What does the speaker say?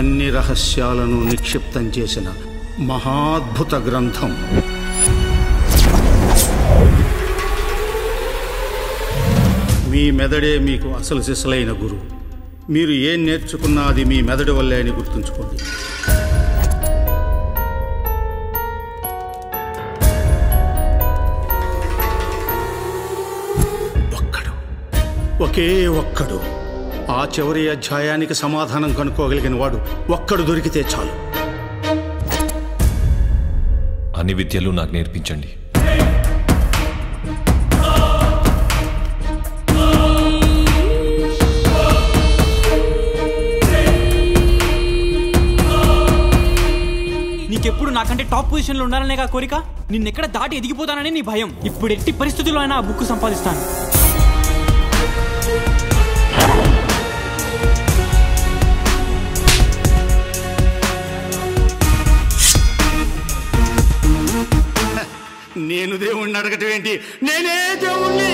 అన్ని రహస్యాలను నిక్షిప్తం చేసిన మహాద్భుత గ్రంథం. మీ మెదడే మీకు అసలు సిసలైన గురువు మీరు ఏం నేర్చుకున్నా అది మీ మెదడు వల్లే అని గుర్తుంచుకోండి. ఒక్కడు. ఒకే ఒక్కడు. ఆ చివరి అధ్యాయానికి సమాధానం కనుక్కోగలిగిన వాడు ఒక్కడు దొరికితే చాలు. అన్ని విద్యలు నాకు నేర్పించండి. నీకెప్పుడు నాకంటే టాప్ పొజిషన్లో ఉండాలనేగా కోరిక? నిన్నెక్కడ దాటి ఎదిగిపోతానని నీ భయం. ఇప్పుడు ఎట్టి పరిస్థితుల్లో అయినా ఆ బుక్ సంపాదిస్తాను. నేను దేవుణ్ణి అడగటం ఏంటి? నేనే దేవుణ్ణి